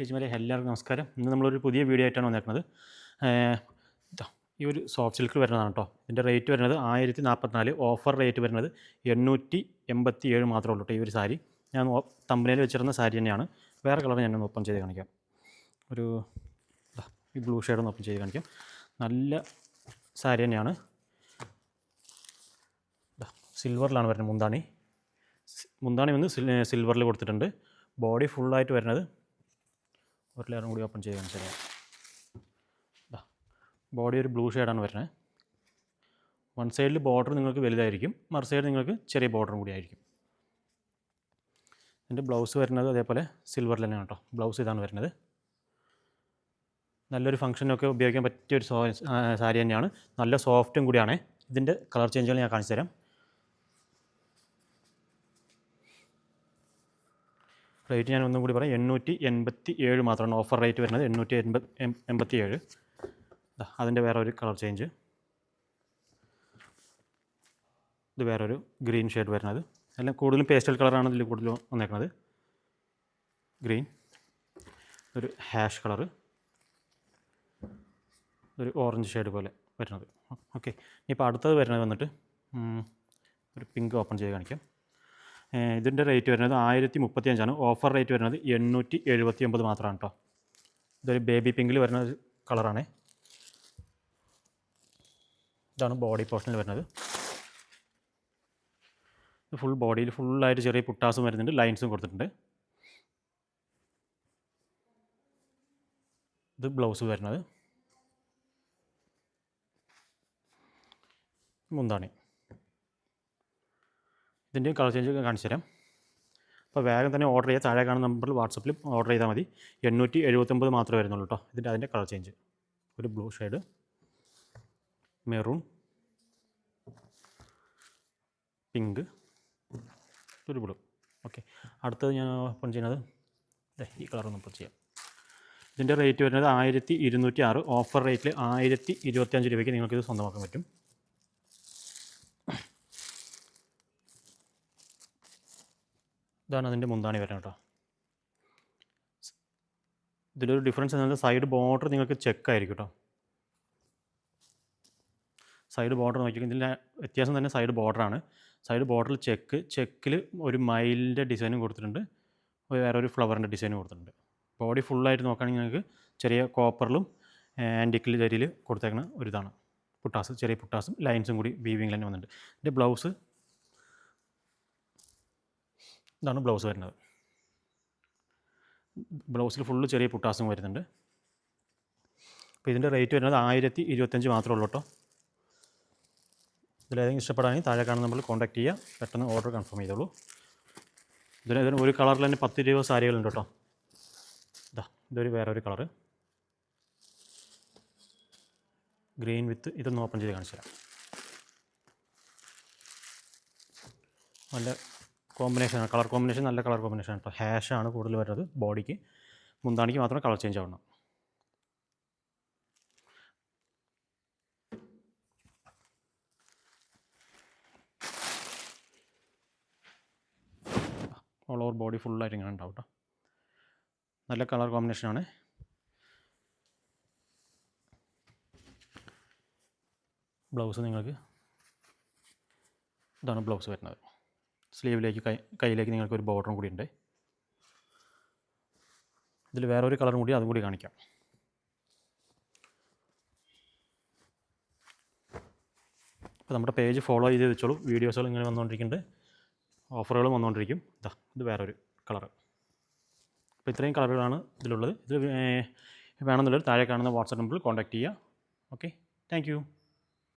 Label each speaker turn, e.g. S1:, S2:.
S1: ചേച്ചിമാരെ എല്ലാവർക്കും നമസ്കാരം. ഇന്ന് നമ്മളൊരു പുതിയ വീഡിയോ ആയിട്ടാണ് വന്നേക്കുന്നത് ഈ ഒരു സോഫ്റ്റ് സിൽക്ക് വരുന്നതാണ് കേട്ടോ ഇതിന്റെ റേറ്റ് വരുന്നത് ആയിരത്തി നാൽപ്പത്തിനാല് ഓഫർ റേറ്റ് വരുന്നത് എണ്ണൂറ്റി എൺപത്തി ഏഴ് മാത്രമേ ഉള്ളൂ കേട്ടോ ഈ ഒരു സാരി. ഞാൻ തമ്പനയിൽ വെച്ചിരുന്ന സാരി തന്നെയാണ്. വേറെ കളർ ഞാനൊന്ന് ഓപ്പൺ ചെയ്ത് കാണിക്കാം. ഒരു ഈ ബ്ലൂ ഷെയ്ഡ് ഒന്ന് ഓപ്പൺ ചെയ്ത് കാണിക്കാം. നല്ല സാരി തന്നെയാണ്. സിൽവറിലാണ് വരുന്നത് മുന്താണി. മുന്താണി വന്ന് സിൽവറിൽ കൊടുത്തിട്ടുണ്ട്. ബോഡി ഫുള്ളായിട്ട് വരുന്നത് ഒരു ലെയറും കൂടി ഓപ്പൺ ചെയ്യാൻ ശരിയാണ് ബോഡി ഒരു ബ്ലൂ ഷെയ്ഡാണ് വരുന്നത്. വൺ സൈഡിൽ ബോർഡർ നിങ്ങൾക്ക് വലുതായിരിക്കും മറു സൈഡ് നിങ്ങൾക്ക് ചെറിയ ബോർഡറും കൂടി ആയിരിക്കും. ഇതിന്റെ ബ്ലൗസ് വരുന്നത് അതേപോലെ സിൽവർ തന്നെയാണ് കേട്ടോ. ബ്ലൗസ് ഇതാണ് വരുന്നത്. നല്ലൊരു ഫംഗ്ഷനൊക്കെ ഉപയോഗിക്കാൻ പറ്റിയ ഒരു സാരി തന്നെയാണ്. നല്ല സോഫ്റ്റും കൂടിയാണ്. ഇതിന്റെ കളർ ചേഞ്ചുകൾ ഞാൻ കാണിച്ചു തരാം. റേറ്റ് ഞാൻ ഒന്നും കൂടി പറയാം. എണ്ണൂറ്റി എൺപത്തി ഏഴ് മാത്രമാണ് ഓഫർ റേറ്റ് വരുന്നത്. എണ്ണൂറ്റി എൺപത് എൺപത്തി ഏഴ് അതിന്റെ വേറെ ഒരു കളർ ചേഞ്ച് ഇത് വേറൊരു ഗ്രീൻ ഷെയ്ഡ് വരുന്നത്. എല്ലാം കൂടുതലും പേസ്റ്റൽ കളറാണ് ഇതിൽ കൂടുതലും വന്നേക്കുന്നത് ഗ്രീൻ ഒരു ഹാഷ് കളർ ഒരു ഓറഞ്ച് ഷെയ്ഡ് പോലെ വരുന്നത്. ഓക്കെ ഇപ്പോൾ അടുത്തത് വരുന്നത് വന്നിട്ട് ഒരു പിങ്ക് ഓപ്പൺ ചെയ്ത് കാണിക്കാം. ഇതിന്റെ റേറ്റ് വരുന്നത് ആയിരത്തി മുപ്പത്തി അഞ്ചാണ് ഓഫർ റേറ്റ് വരുന്നത് എണ്ണൂറ്റി എഴുപത്തി ഒമ്പത് മാത്രമാണ് കേട്ടോ ഇതൊരു ബേബി പിങ്കിൽ വരുന്ന ഒരു കളറാണ് ഇതാണ് ബോഡി പോർഷനിൽ വരുന്നത്. ഫുൾ ബോഡിയിൽ ഫുള്ളായിട്ട് ചെറിയ പുട്ടാസും വരുന്നുണ്ട് ലൈൻസും കൊടുത്തിട്ടുണ്ട്. ഇത് ബ്ലൗസ് വരുന്നത്. മുന്താണി. ഇതിന്റെയും കളർ ചേഞ്ച് കാണിച്ചു തരാം. അപ്പോൾ വേഗം തന്നെ ഓർഡർ ചെയ്യാൻ താഴെ കാണുന്ന നമ്പറിൽ വാട്സപ്പിൽ ഓർഡർ ചെയ്താൽ മതി. എണ്ണൂറ്റി എഴുപത്തൊമ്പത് മാത്രമേ വരുന്നുള്ളൂ കേട്ടോ. ഇതിന്റെ അതിന്റെ കളർ ചേഞ്ച് ഒരു ബ്ലൂ ഷെയ്ഡ് മെറൂൺ പിങ്ക് ഒരു ബ്ലൂ ഓക്കെ അടുത്തത് ഞാൻ ഓപ്പൺ ചെയ്യുന്നത് ഈ കളർ ഒന്ന് ഓപ്പൺ ചെയ്യാം. ഇതിന്റെ റേറ്റ് വരുന്നത് ആയിരത്തി ഇരുന്നൂറ്റി ആറ് ഓഫർ റേറ്റിൽ ആയിരത്തി ഇരുപത്തിയഞ്ച് രൂപയ്ക്ക് നിങ്ങൾക്കിത് സ്വന്തമാക്കാൻ പറ്റും. ഇതാണ് അതിന്റെ മുന്താണി വരുന്നത് കേട്ടോ. ഇതിലൊരു ഡിഫറൻസ് എന്നാൽ സൈഡ് ബോർഡർ നിങ്ങൾക്ക് ചെക്ക് ആയിരിക്കും കേട്ടോ. സൈഡ് ബോർഡർ നോക്കിയാൽ ഇതിന്റെ വ്യത്യാസം തന്നെ സൈഡ് ബോർഡറാണ് സൈഡ് ബോർഡറിൽ ചെക്ക് ചെക്കിൽ ഒരു മയിലിന്റെ ഡിസൈനും കൊടുത്തിട്ടുണ്ട്. വേറെ ഒരു ഫ്ലവറിന്റെ ഡിസൈനും കൊടുത്തിട്ടുണ്ട്. ബോഡി ഫുള്ളായിട്ട് നോക്കുകയാണെങ്കിൽ നിങ്ങൾക്ക് ചെറിയ കോപ്പറിലും ആന്റിക്കിൽ ജരിയിൽ കൊടുത്തേക്കുന്ന ഒരു ഇതാണ് പുട്ടാസ് ചെറിയ പുട്ടാസും ലൈൻസും കൂടി വീവിങ് ലൈൻ വന്നിട്ടുണ്ട്. ഇതിന്റെ ബ്ലൗസ് ഇതാണ് ബ്ലൗസ് വരുന്നത്. ബ്ലൗസിൽ ഫുള്ള് ചെറിയ പുട്ടാസും വരുന്നുണ്ട്. അപ്പോൾ ഇതിന്റെ റേറ്റ് വരുന്നത് ആയിരത്തി ഇരുപത്തഞ്ച് മാത്രമേ ഉള്ളൂ കേട്ടോ. ഇതിലേതെങ്കിലും ഇഷ്ടപ്പെടാണെങ്കിൽ താഴെ കാണുന്ന നമ്മൾ കോൺടാക്ട് ചെയ്യുക. പെട്ടെന്ന് ഓർഡർ കൺഫേം ചെയ്തോളൂ. ഇതിന് ഇതിന് ഒരു കളറിൽ തന്നെ പത്ത് ഇരുപത് സാരികളുണ്ട് കേട്ടോ. ഇതാ ഇതൊരു വേറെ ഒരു കളറ് ഗ്രീൻ വിത്ത് ഇതൊന്ന് ഓപ്പൺ ചെയ്ത് കാണിച്ചു തരാം നല്ല കോമ്പിനേഷനാണ് കളർ കോമ്പിനേഷൻ നല്ല കളർ കോമ്പിനേഷൻ കേട്ടോ ഹാഷാണ് കൂടുതൽ വരുന്നത് ബോഡിക്ക് മുന്താണിക്ക് മാത്രമേ കളർ ചേഞ്ച് ആവണം. ഓൾ ഓവർ ബോഡി ഫുള്ളായിട്ട് ഇങ്ങനെ ഉണ്ടാവും കേട്ടോ നല്ല കളർ കോമ്പിനേഷനാണ് ബ്ലൗസ് നിങ്ങൾക്ക് ഇതാണ് ബ്ലൗസ് വരുന്നത്. സ്ലീവിലേക്ക് കൈ കയ്യിലേക്ക് നിങ്ങൾക്ക് ഒരു ബോർഡറും കൂടി ഉണ്ട്. ഇതിൽ വേറെ ഒരു കളറും കൂടി അതും കൂടി കാണിക്കാം. അപ്പോൾ നമ്മുടെ പേജ് ഫോളോ ചെയ്ത് വെച്ചോളൂ. വീഡിയോസുകൾ ഇങ്ങനെ വന്നുകൊണ്ടിരിക്കുന്നുണ്ട്. ഓഫറുകളും വന്നുകൊണ്ടിരിക്കും. ഇതാ ഇത് വേറൊരു കളർ അപ്പോൾ ഇത്രയും കളറുകളാണ് ഇതിലുള്ളത്. ഇത് വേണമെന്നുള്ളത് താഴെ കാണുന്ന വാട്സപ്പ് നമ്പറിൽ കോൺടാക്റ്റ് ചെയ്യുക. ഓക്കെ. താങ്ക്